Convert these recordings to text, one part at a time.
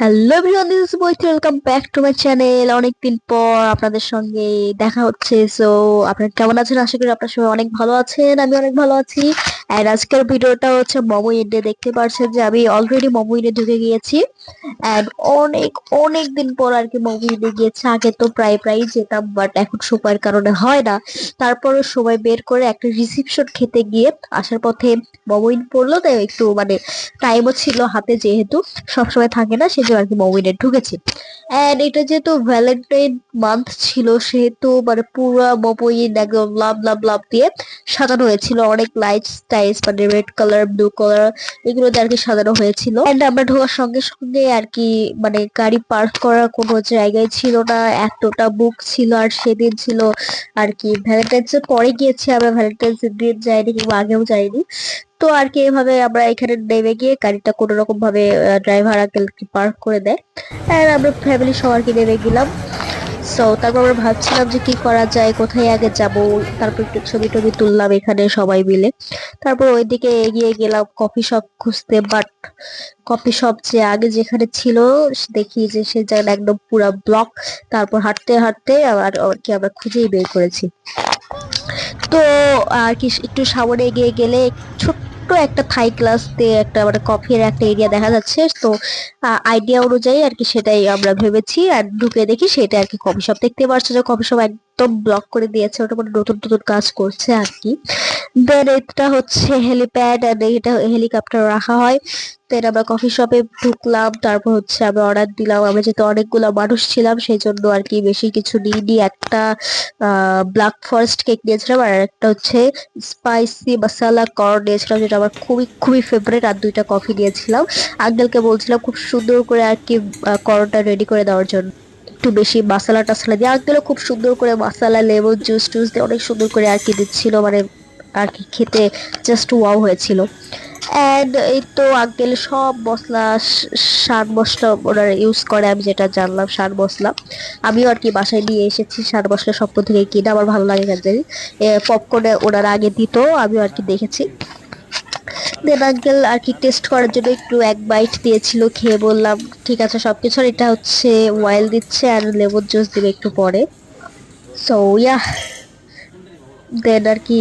Hello everyone this is welcome back to my channel অনেকদিন পর আপনাদের সঙ্গে দেখা হচ্ছে সো আপনারা কেমন আছেন? আশা করি আপনার সবাই অনেক ভালো আছেন, আমি অনেক ভালো আছি। এন্ড আজকের ভিডিওটা হচ্ছে মোমো ইন্ডে দেখতে পারছেন যে আমি অলরেডি মোমো ইন্ডে ঢুকে গিয়েছি। এন্ড অনেক অনেক দিন পর আর কি মোমো ইন্ডে গিয়েছি। আগে তো প্রায় প্রায় যেতাম বাট এখন সময়ের কারণে হয় না। তারপরে সময় বের করে একটা রিসিপশন খেতে গিয়ে আসার পথে মোমো ইন পড়ল তাই একটু মানে টাইমও ছিল হাতে যেহেতু, সবসময় থাকে না সেজন্য আর কি মোমিনে ঢুকেছি। এন্ড এটা যেহেতু ভ্যালেন্টাইন মান্থ ছিল, সেহেতু মানে পুরো মোমোইন একদম লাভ লাভ লাভ দিয়ে সাজানো হয়েছিল। অনেক লাইটস টাইস মানে রেড কালার ব্লু কালার এগুলো দিয়ে আর কি সাজানো হয়েছিল। এন্ড আমরা ঢোকার সঙ্গে সঙ্গে আর কি মানে গাড়ি পার্ক করার কোনো জায়গায় ছিল না। এতটা বুক ছিল আর সেদিন ছিল আর কি ভ্যালেন্টাইন্স পরে গিয়েছি আমরা। ভ্যালেন্টাইন্স দিন যাইনি, কিংবা আগেও যাইনি। তো আর কি এভাবে আমরা এখানে নেমে গিয়ে গাড়িটা কোনো রকম ভাবে ড্রাইভার আঙ্কেল পার্ক করে দেয়। আর আমরা ফ্যামিলি সবার কি নেমে গেলাম। সো তারপর আমরা ভাবছিলাম যে কি করা যায়, কোথায় আগে যাব? তারপর একটু ছবি টবি তুললাম এখানে সবাই মিলে। তারপর ওইদিকে এগিয়ে গেলাম কফি শপ খুঁজতে। বাট কফি শপ যে আগে যেখানে ছিল, দেখি যে সে জায়গাটা একদম পুরা ব্লক তারপর হাঁটতে হাঁটতে আর কি আমরা খুঁজেই বের করেছি। তো আর কি একটু সামনে এগিয়ে গেলে, ছোট্ট একটা থাই ক্লাস দিয়ে একটা মানে কফির একটা এরিয়া দেখা যাচ্ছে। তো আইডিয়া অনুযায়ী আর কি সেটাই আমরা ভেবেছি। আর ঢুকে দেখি সেটা আর কি কফি শপ দেখতে পারছ যে কফি শপ একদম ব্লক করে দিয়েছে, ওটা মানে নতুন নতুন কাজ করছে আর কি। দেন এটা হচ্ছে হেলিপ্যাড এটা হেলিকপ্টার রাখা হয়। দেন আমরা কফি শপে ঢুকলাম, তারপর হচ্ছে আমরা অর্ডার দিলাম। আমরা যেহেতু অনেকগুলো মানুষ ছিলাম সেই জন্য আর কি বেশি কিছু নিইনি। একটা ব্ল্যাক ফরেস্ট কেক নিয়েছিলাম আর একটা হচ্ছে স্পাইসি মশালা কর্ন নিয়েছিলাম, যেটা আমার খুবই খুবই ফেভারিট আর দুইটা কফি নিয়েছিলাম। আঙ্কেলকে বলছিলাম খুব সুন্দর করে আর কি কর্নটা রেডি করে দেওয়ার জন্য। একটু বেশি মশলা টাসলা দিয়ে আঙ্কেলও খুব সুন্দর করে মশলা লেবু জুস টুস দিয়ে অনেক সুন্দর করে আর কি দিচ্ছিল মানে আর কি খেতে জাস্ট ওয়াও হয়েছিল। অ্যান্ড এই তো আঙ্কেল সব মশলা সার মশলা ওনারা ইউজ করে, আমি যেটা জানলাম সার মশলা আমিও আর কি বাসায় নিয়ে এসেছি সার মশলা সব থেকে কিনে, আমার ভালো লাগে কেন জানি। পপকর্নে ওনারা আগে দিত, আমিও আর কি দেখেছি। দেন আঙ্কেল, আর কি টেস্ট করার জন্য একটু এক বাইট দিয়েছিল, খেয়ে বললাম, ঠিক আছে সব কিছু এটা হচ্ছে ওয়াইল দিচ্ছে আর লেবুর জুস দিবে একটু পরে। সো ইয়া দেন আর কি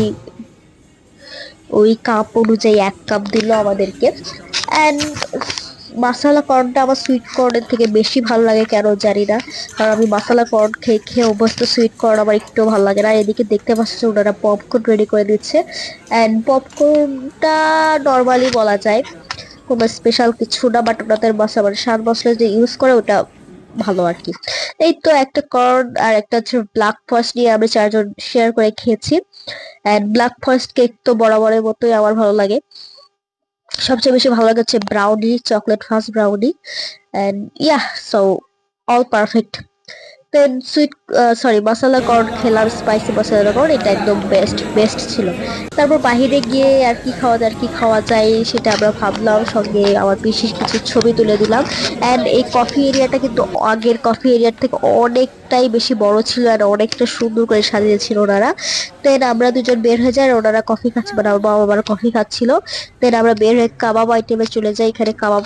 ওই কাপ অনুযায়ী এক কাপ দিল আমাদেরকে। অ্যান্ড মাসালা কর্নটা আমার সুইট কর্নের থেকে বেশি ভালো লাগে কেন জানি না। কারণ আমি মাসালা কর্ন খেয়ে খেয়ে অভ্যস্ত সুইট কর্ন আমার একটু ভালো লাগে না। এদিকে দেখতে পাচ্ছি ওনারা পপকর্ন রেডি করে দিচ্ছে। অ্যান্ড পপকর্নটা নর্মালি বলা যায় কোনো স্পেশাল কিছু না বাট ওনাদের মশলা মানে সার মশলা যে ইউজ করে ওটা ভালো আর কি। এই তো একটা কর্ন আর একটা হচ্ছে ব্ল্যাক ফরেস্ট নিয়ে আমরা চারজন শেয়ার করে খেয়েছি। অ্যান্ড ব্ল্যাক ফরেস্ট কেক তো বরাবরের মতোই আমার ভালো লাগে। সবচেয়ে বেশি ভালো লাগে হচ্ছে brownie chocolate fast brownie and yeah so all perfect then sweet sorry masala corn খেলাম স্পাইসি মশলা কর্ন এটা একদম বেস্ট বেস্ট ছিল। তারপর বাহিরে গিয়ে আর কি খাওয়া আর কি খাওয়া যায় সেটা আমরা ভাবলাম, সঙ্গে আমার পিসির কিছু ছবি তুলে দিলাম। অ্যান্ড এই কফি এরিয়াটা কিন্তু আগের কফি এরিয়ার থেকে অনেকটাই বেশি বড় ছিল আর অনেকটা সুন্দর করে সাজিয়েছিল ওনারা। দেন আমরা দুজন বের হয়ে যাই ওনারা কফি খাচ্ছে মানে আমার বাবা আমার কফি খাচ্ছিল। দেন আমরা বের হয়ে কাবাব আইটেমে চলে যাই, এখানে কাবাব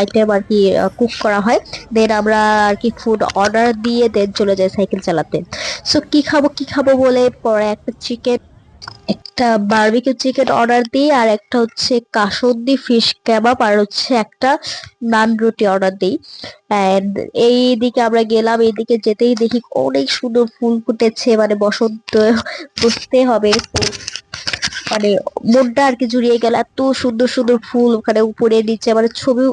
আইটেম আর কি কুক করা হয়। দেন আমরা আর কি ফুড অর্ডার দিয়ে দেন চলে যায় সাইকেল চালাতে। সো কি খাব কি খাব বলে পরে একটা চিকেন একটা বারবিকিউ চিকেন অর্ডার দিই আর একটা হচ্ছে কাসন্দি ফিশ কাবাব আর হচ্ছে একটা নান রুটি অর্ডার দিই। অ্যান্ড এই দিকে আমরা গেলাম, এইদিকে যেতেই দেখি অনেক সুন্দর ফুল ফুটেছে মানে বসন্ত বুঝতে হবে। মানে মনটা আর কি জুড়িয়ে গেল, এত সুন্দর সুন্দর ফুল ওখানে উপরে নিচে মানে ছবি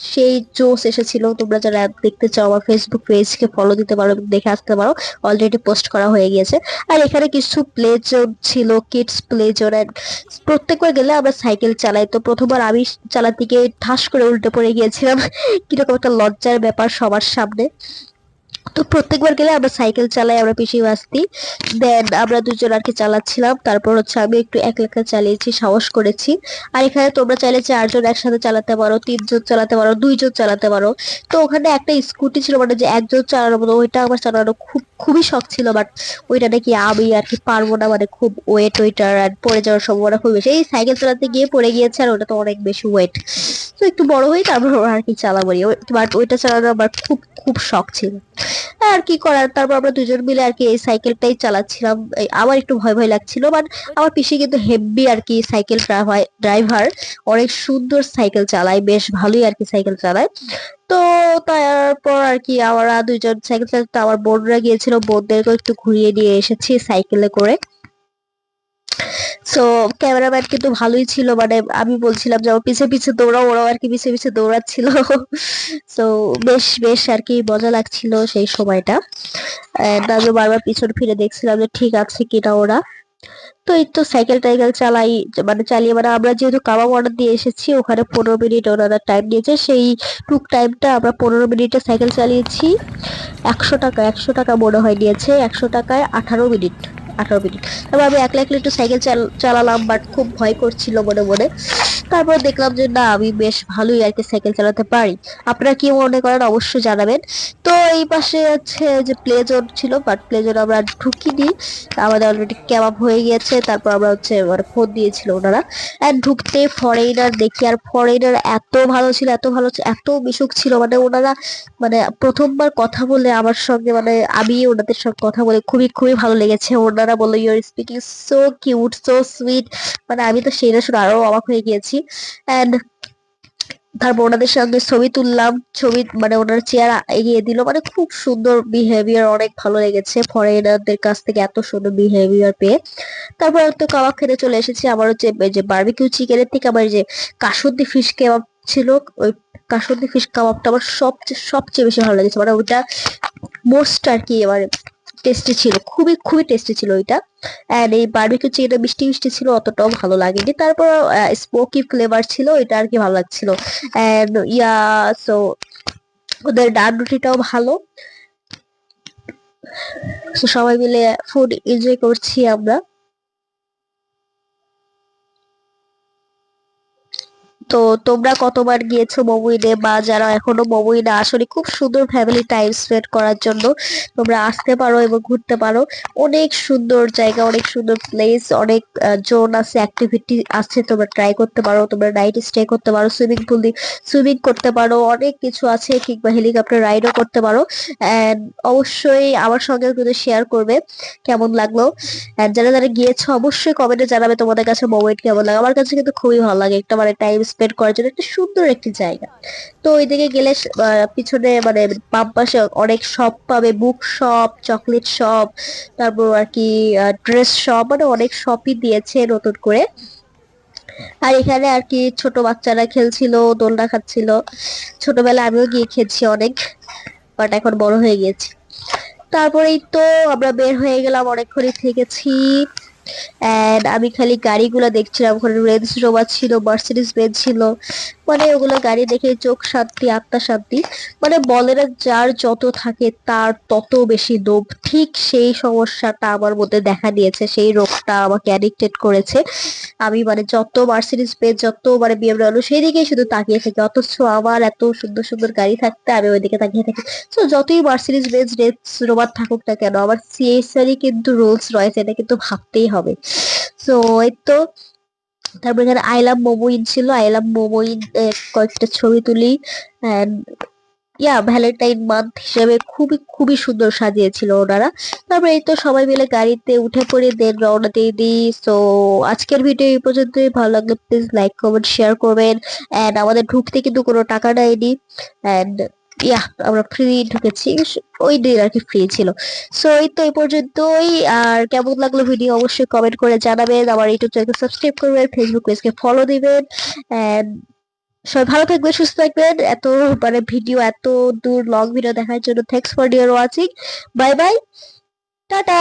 সেই জোস এসেছিল। তোমরা যারা দেখতে চাও আমার ফেসবুক পেজকে ফলো দিতে পারো দেখে আসতে পারো। অলরেডি পোস্ট করা হয়ে গিয়েছে। আর এখানে কিছু প্লে জোন ছিল কিডস প্লে জোন প্রত্যেকবার গেলে আমরা সাইকেল চালাই। তো প্রথমবার আমি চালাতে গিয়ে ঠাস করে উল্টে পড়ে গিয়েছিলাম। কীরকম একটা লজ্জার ব্যাপার সবার সামনে। তো প্রত্যেকবার গেলে আমরা সাইকেল চালাই, আমরা পিছিয়ে বাঁচতি দেন আমরা দুজন আর কি চালাচ্ছিলাম। তারপর হচ্ছে আমি একটু এক একা চালিয়েছি, সাহস করেছি। আর এখানে তোমরা চাইলে চারজন একসাথে চালাতে পারো, তিনজন চালাতে পারো, দুইজন চালাতে পারো। তো ওখানে একটা স্কুটি ছিল মানে যে একজন চালানোর মতো, ওইটা আমার চালানো খুব, খুবই শখ ছিল বাট ওইটা নাকি আমি আর কি পারব না মানে খুব ওয়েট ওইটার আর পড়ে যাওয়ার সম্ভাবনা খুব বেশি। এই সাইকেল চালাতে গিয়ে পড়ে গিয়েছে, আর ওটা তো অনেক বেশি ওয়েট তো একটু বড় হয়ে তারপর আর কি চালাবো বাট ওইটা চালানো আমার খুব খুব শখ ছিল। আর কি করার, তারপর আমরা দুজন মিলে আর কি এই সাইকেলটাই চালাচ্ছিলাম। আমার একটু ভয় ভয় লাগছিল বাট আমার পিসি কিন্তু হেভি আর কি সাইকেল ড্রাইভার। অনেক সুন্দর সাইকেল চালায়, বেশ ভালোই আর কি সাইকেল চালায়। তো তারপর আর কি আমরা দুইজন সাইকেল চালাতে আমার বোনরা গিয়েছিল বোনদেরকে একটু ঘুরিয়ে নিয়ে এসেছি সাইকেলে করে। সো ক্যামেরাম্যান কিন্তু ভালোই ছিল মানে আমি বলছিলাম যে আমার পিছে পিছে দৌড়াও, ওরাও আর কি পিছে পিছে দৌড়াচ্ছিল। সো বেশ বেশ আর কি মজা লাগছিল সেই সময়টা। আমি বারবার পিছন ফিরে দেখছিলাম যে, ঠিক আছে কিনা ওরা। তো এই তো সাইকেল টাইকেল চালাই মানে চালিয়ে মানে আমরা যেহেতু কাবাব অর্ডার দিয়ে এসেছি, ওখানে পনেরো মিনিট ওনারা টাইম নিয়েছে। সেই টুক টাইমটা আমরা পনেরো মিনিটে সাইকেল চালিয়েছি। একশো টাকা একশো টাকা মনে হয় নিয়েছে। একশো টাকায় আঠারো মিনিট। আঠারো মিনিট। তারপর আমি একলা একলা একটু সাইকেল চালালাম বাট খুব ভয় করছিল মনে মনে। তারপর দেখলাম যে, না, আমি বেশ ভালোই আর কি সাইকেল চালাতে পারি। আপনারা কি মনে করেন, অবশ্যই জানাবেন। তো এই পাশে হচ্ছে যে প্লে জোন ছিল বাট প্লে জোন আমরা ঢুকিনি। আমাদের অলরেডি ক্যাবাব হয়ে গিয়েছে। তারপর আমরা হচ্ছে মানে ফোন দিয়েছিল ওনারা। অ্যান্ড ঢুকতে ফরেনার দেখি, আর ফরেনার এত ভালো ছিল, এত ভালো এত মিশুক ছিল। মানে ওনারা মানে প্রথমবার কথা বলে আমার সঙ্গে মানে আমি ওনাদের সঙ্গে কথা বলে খুবই খুবই ভালো লেগেছে ওনারা বলল your speaking so cute so sweet মানে আমি তো সেইটা শুনে আরও অবাক হয়ে গিয়েছি। অ্যান্ড তারপর ওনাদের সঙ্গে ছবি তুললাম, ছবি মানে ওনার চেয়ার এগিয়ে দিল। মানে খুব সুন্দর বিহেভিয়ার অনেক ভালো লেগেছে ফরেনারদের কাছ থেকে এত সুন্দর বিহেভিয়ার পেয়ে। তারপর তো কাবাব খেতে চলে এসেছি। আমার হচ্ছে যে বার্বিকিউ চিকেনের থেকে আমার যে কাসুন্দি ফিশ কাবাব ছিল, ওই কাসুন্দি ফিশ কাবাবটা আমার সবচেয়ে সবচেয়ে বেশি ভালো লেগেছে। মানে ওইটা মোস্ট আর কি এবার টেস্টি ছিল, খুবই খুবই টেস্টি ছিল ওইটা। অ্যান্ড এই বার্বিকিউ চিকেনটা মিষ্টি মিষ্টি ছিল, অতটাও ভালো লাগেনি। তারপর স্মোকি ফ্লেভার ছিল, ওইটা আর কি ভালো লাগছিল। অ্যান্ড ইয়া সো ওদের ডান রুটিটাও ভালো। সবাই মিলে ফুড এনজয় করছি আমরা। তো তোমরা কতবার গিয়েছো মোমোইনে বা যারা এখনও মোমোইনে আসলে খুব সুন্দর ফ্যামিলি টাইম স্পেন্ড করার জন্য তোমরা আসতে পারো এবং ঘুরতে পারো। অনেক সুন্দর জায়গা, অনেক সুন্দর প্লেস অনেক জোন আছে অ্যাক্টিভিটি আছে, তোমরা ট্রাই করতে পারো, তোমরা নাইট স্টে করতে পারো সুইমিং পুল সুইমিং করতে পারো, অনেক কিছু আছে, কিংবা হেলিকপ্টার রাইডও করতে পারো। অ্যান্ড অবশ্যই আমার সঙ্গে কিন্তু শেয়ার করবে কেমন লাগল। যারা যারা গিয়েছো, অবশ্যই কমেন্টে জানাবে তোমাদের কাছে মোমেন্ট কেমন লাগে। আমার কাছে কিন্তু খুবই ভালো লাগে। একটা মানে টাইম স্পেন্ড করার জন্য একটা সুন্দর একটি জায়গা। তো ওইদিকে গেলে পিছনে মানে বাম পাশে অনেক শপ পাবে বুক শপ চকলেট শপ তারপর আর কি ড্রেস শপ মানে অনেক শপই দিয়েছে নতুন করে। আর এখানে আর কি ছোট বাচ্চারা খেলছিল, দোলনা খাচ্ছিল। ছোটবেলা আমিও গিয়ে খেয়েছি অনেক বাট এখন বড় হয়ে গেছি। তারপরেই তো আমরা বের হয়ে গেলাম, অনেকক্ষণই থেকেছি। এন্ড আমি খালি গাড়িগুলো দেখছিলাম। ওখানে রেঞ্জ রোভার ছিল মার্সিডিস বেঞ্চ ছিল। মানে ওগুলো গাড়ি দেখে চোখ শান্তি, আত্মা শান্তি। মানে বলে না, যার যত থাকে তার তত বেশি লোভ। ঠিক সেই সমস্যাটা আমার মধ্যে দেখা দিয়েছে, সেই রোগটা আমাকে অ্যাডিক্টেড করেছে। আমি মানে যত মার্সিডিস বেঞ্চ যত মানে বিএমডব্লিউ সেই দিকেই শুধু তাকিয়ে থাকি। অথচ আমার এত সুন্দর সুন্দর গাড়ি থাকতে আমি ওইদিকে তাকিয়ে থাকি। তো যতই মার্সিডিস বেঞ্চ রেঞ্জ রোভার থাকুক না কেন, আমার সিএসআরই কিন্তু রুলস রয়েছে, এটা কিন্তু ভাবতেই হবে। সো এই তো তারপর এখানে আই লাভ মোমোইন ছিল। আই লাভ মোমোইন কয়েকটা ছবি তুলি। ইয়া ভ্যালেন্টাইন মান্থ হিসেবে খুবই খুবই সুন্দর সাজিয়েছিল ওনারা। তারপর এই তো সবাই মিলে গাড়িতে উঠে পড়ে দেন রওনা দিয়ে দিই। সো আজকের ভিডিও এই পর্যন্তই। ভালো লাগলে প্লিজ লাইক কমেন্ট শেয়ার করবেন। অ্যান্ড আমাদের ঢুকতে কিন্তু কোনো টাকা নেয়নি। অ্যান্ড ইয়া, আমরা ফ্রি ঢুকেছি। ওই দিন আর কি ফ্রি ছিল। সো এই তো, এই পর্যন্তই। আর কেমন লাগল ভিডিও অবশ্যই কমেন্ট করে জানাবেন। আমার ইউটিউব চ্যানেল সাবস্ক্রাইব করবেন ফেসবুক পেজকে ফলো দিবেন। সবাই ভালো থাকবেন, সুস্থ থাকবেন। এত মানে ভিডিও এত দূর লং ভিডিও দেখার জন্য thanks for dear watching bye bye tata.